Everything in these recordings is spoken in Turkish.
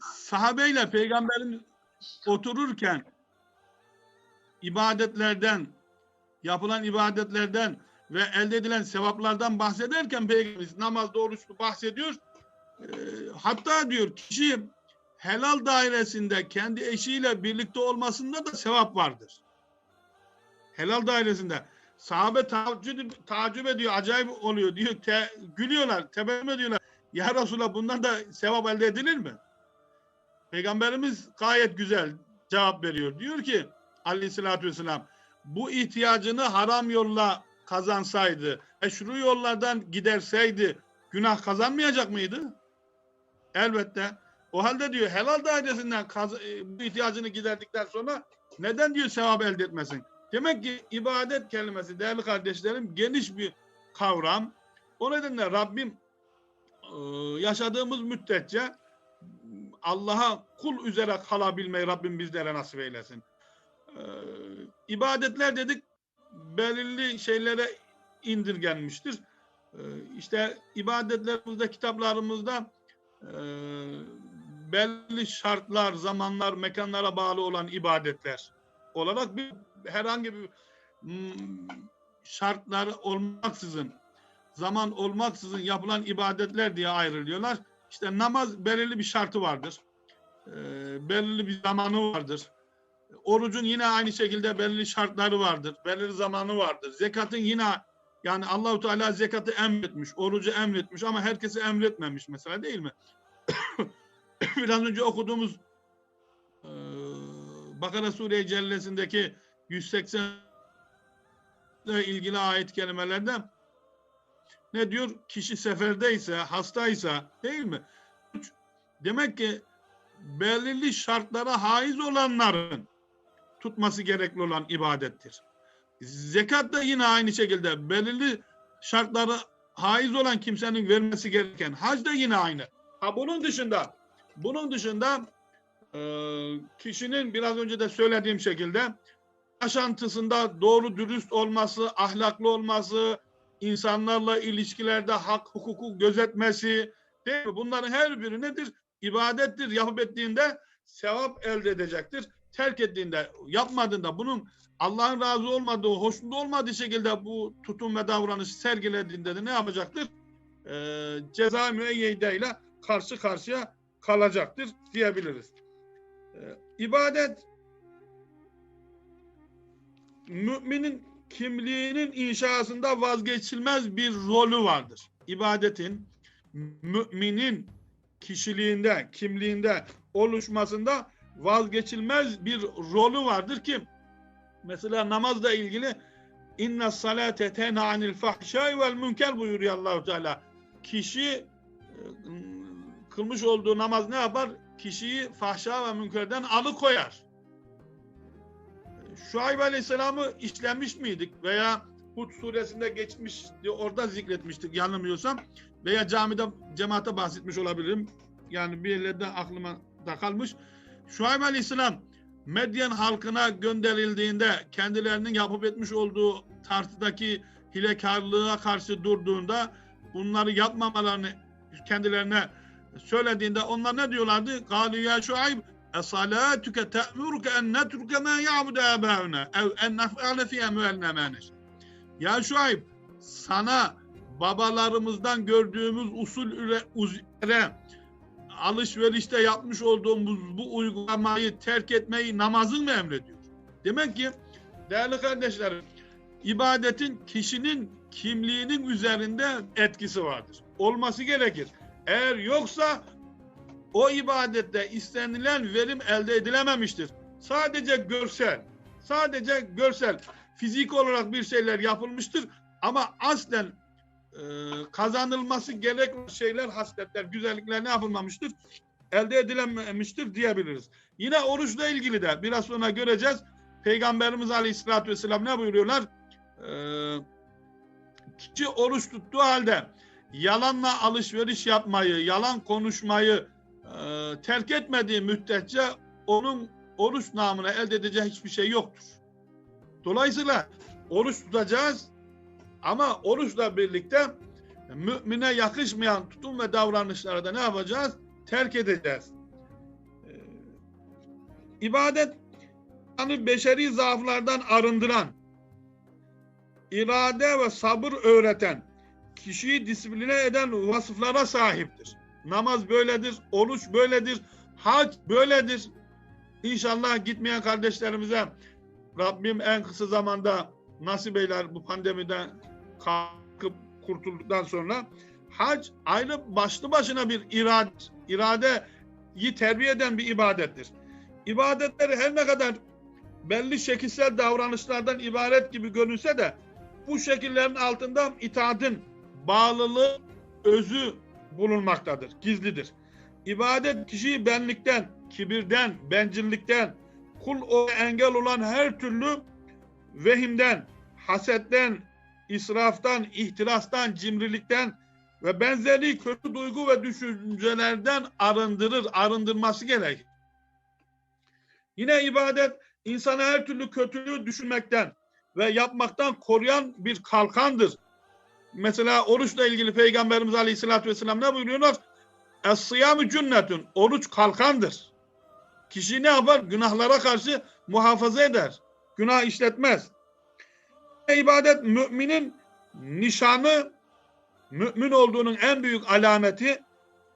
sahabeyle peygamberin otururken ibadetlerden yapılan ibadetlerden ve elde edilen sevaplardan bahsederken peygamberimiz namazda oruçlu bahsediyor. Ee, hatta diyor kişi helal dairesinde kendi eşiyle birlikte olmasında da sevap vardır. Helal dairesinde. Sahabe tacip, tacip ediyor, acayip oluyor diyor. Te, gülüyorlar, tebessüm ediyorlar. Ya Resulallah bundan da sevap elde edilir mi? Peygamberimiz gayet güzel cevap veriyor. Diyor ki aleyhissalatü vesselam bu ihtiyacını haram yolla kazansaydı, eşru yollardan giderseydi günah kazanmayacak mıydı? Elbette. O halde diyor helal dairesinden e, bu ihtiyacını giderdikten sonra neden diyor sevap elde etmesin? Demek ki ibadet kelimesi değerli kardeşlerim geniş bir kavram. O nedenle Rabbim yaşadığımız müddetçe Allah'a kul üzere kalabilmeyi Rabbim bizlere nasip eylesin. Ee, ibadetler dedik belirli şeylere indirgenmiştir. Ee, işte ibadetlerimizde, kitaplarımızda e, belli şartlar, zamanlar, mekanlara bağlı olan ibadetler olarak bir herhangi bir mm, şartlar olmaksızın, zaman olmaksızın yapılan ibadetler diye ayrılıyorlar. İşte namaz belirli bir şartı vardır. Ee, belirli bir zamanı vardır. Orucun yine aynı şekilde belirli şartları vardır. Belirli zamanı vardır. Zekatın yine yani Allahu Teala zekatı emretmiş, orucu emretmiş ama herkese emretmemiş mesela değil mi? Biraz önce okuduğumuz e, Bakara Sure Cellesi'ndeki 180 ile ilgili ayet kelimelerde ne diyor? Kişi seferdeyse, hastaysa değil mi? Demek ki belirli şartlara haiz olanların tutması gerekli olan ibadettir. Zekat da yine aynı şekilde belirli şartlara haiz olan kimsenin vermesi gereken. Hac da yine aynı. Ha bunun dışında bunun dışında e, kişinin biraz önce de söylediğim şekilde yaşantısında doğru dürüst olması, ahlaklı olması, insanlarla ilişkilerde hak hukuku gözetmesi değil mi? Bunların her biri nedir? İbadettir. Yapıp ettiğinde sevap elde edecektir. Terk ettiğinde, yapmadığında bunun Allah'ın razı olmadığı, hoşnut olmadığı şekilde bu tutum ve davranış sergilediğinde de ne yapacaktır? Ee, ceza müeyyide ile karşı karşıya kalacaktır diyebiliriz. Ee, ibadet müminin kimliğinin inşasında vazgeçilmez bir rolü vardır. İbadetin müminin kişiliğinde, kimliğinde oluşmasında vazgeçilmez bir rolü vardır ki mesela namazla ilgili inna salate tenha anil fahşai vel münker buyuruyor Allahu Teala. Kişi e, kılmış olduğu namaz ne yapar? Kişiyi fahşa ve münkerden alıkoyar. Şuayb Aleyhisselam'ı işlenmiş miydik veya Hud suresinde geçmişti orada zikretmiştik yanılmıyorsam veya camide cemaate bahsetmiş olabilirim. Yani bir yerlerde aklıma da kalmış. Şuayb Aleyhisselam Medyen halkına gönderildiğinde kendilerinin yapıp etmiş olduğu tartıdaki hilekarlığa karşı durduğunda bunları yapmamalarını kendilerine söylediğinde onlar ne diyorlardı? Galu ya Şuayb esalatuke te'muruke en netruke ma ya'budu ebâhüne ev en nef'ale fi emveline ma Ya Şuayb sana babalarımızdan gördüğümüz usul üzere alışverişte yapmış olduğumuz bu uygulamayı terk etmeyi namazın mı emrediyor? Demek ki değerli kardeşlerim ibadetin kişinin kimliğinin üzerinde etkisi vardır. Olması gerekir. Eğer yoksa o ibadette istenilen verim elde edilememiştir. Sadece görsel, sadece görsel, fizik olarak bir şeyler yapılmıştır ama aslen e, kazanılması gereken şeyler, hasletler, güzellikler ne yapılmamıştır? Elde edilememiştir diyebiliriz. Yine oruçla ilgili de biraz sonra göreceğiz. Peygamberimiz Aleyhisselatü Vesselam ne buyuruyorlar? Ee, kişi oruç tuttuğu halde yalanla alışveriş yapmayı, yalan konuşmayı e, terk etmediği müddetçe onun oruç namına elde edeceği hiçbir şey yoktur. Dolayısıyla oruç tutacağız ama oruçla birlikte mümine yakışmayan tutum ve davranışlara da ne yapacağız? terk edeceğiz. Ee, ibadet yani beşeri zaaflardan arındıran, irade ve sabır öğreten, kişiyi disipline eden vasıflara sahiptir. Namaz böyledir, oruç böyledir, hac böyledir. İnşallah gitmeyen kardeşlerimize Rabbim en kısa zamanda nasip eyler bu pandemiden kalkıp kurtulduktan sonra hac ayrı başlı başına bir irade, iradeyi terbiye eden bir ibadettir. İbadetleri her ne kadar belli şekilsel davranışlardan ibaret gibi görünse de bu şekillerin altında itaatın bağlılığı, özü bulunmaktadır, gizlidir. İbadet kişiyi benlikten, kibirden, bencillikten, kul o engel olan her türlü vehimden, hasetten, israftan, ihtirastan, cimrilikten ve benzeri kötü duygu ve düşüncelerden arındırır, arındırması gerekir. Yine ibadet insanı her türlü kötülüğü düşünmekten ve yapmaktan koruyan bir kalkandır. Mesela oruçla ilgili Peygamberimiz Aleyhisselatü Vesselam ne buyuruyorlar? Es-sıyamü cünnetün. Oruç kalkandır. Kişi ne yapar? Günahlara karşı muhafaza eder. Günah işletmez. İbadet müminin nişanı, mümin olduğunun en büyük alameti,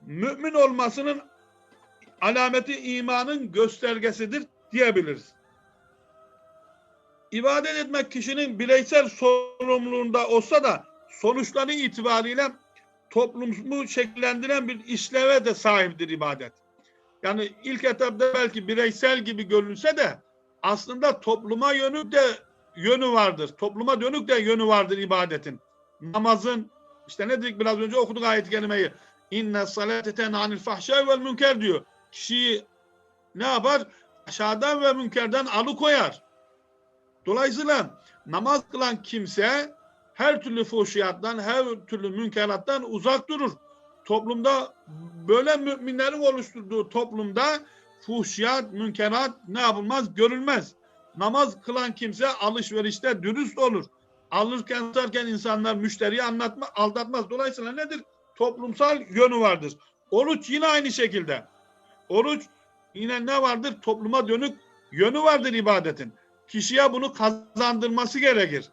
mümin olmasının alameti imanın göstergesidir diyebiliriz. İbadet etmek kişinin bireysel sorumluluğunda olsa da sonuçları itibariyle toplumu şekillendiren bir işleve de sahiptir ibadet. Yani ilk etapta belki bireysel gibi görünse de aslında topluma yönük de yönü vardır. Topluma dönük de yönü vardır ibadetin. Namazın işte ne dedik biraz önce okuduk ayet-i. İnne salate tenhanil fahşâ vel münker diyor. Kişiyi ne yapar? Aşağıdan ve münkerden alıkoyar. Dolayısıyla namaz kılan kimse her türlü fuhşiyattan, her türlü münkerattan uzak durur. Toplumda böyle müminlerin oluşturduğu toplumda fuhşiyat, münkerat ne yapılmaz? Görülmez. Namaz kılan kimse alışverişte dürüst olur. Alırken satarken insanlar müşteriyi anlatma, aldatmaz. Dolayısıyla nedir? Toplumsal yönü vardır. Oruç yine aynı şekilde. Oruç yine ne vardır? Topluma dönük yönü vardır ibadetin. Kişiye bunu kazandırması gerekir.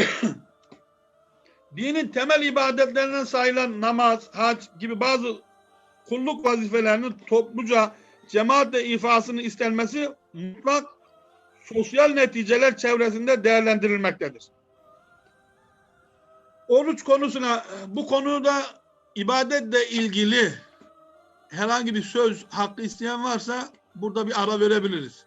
Dinin temel ibadetlerinden sayılan namaz, hac gibi bazı kulluk vazifelerinin topluca cemaatle ifasının istenmesi mutlak sosyal neticeler çevresinde değerlendirilmektedir. Oruç konusuna bu konuda ibadetle ilgili herhangi bir söz hakkı isteyen varsa burada bir ara verebiliriz.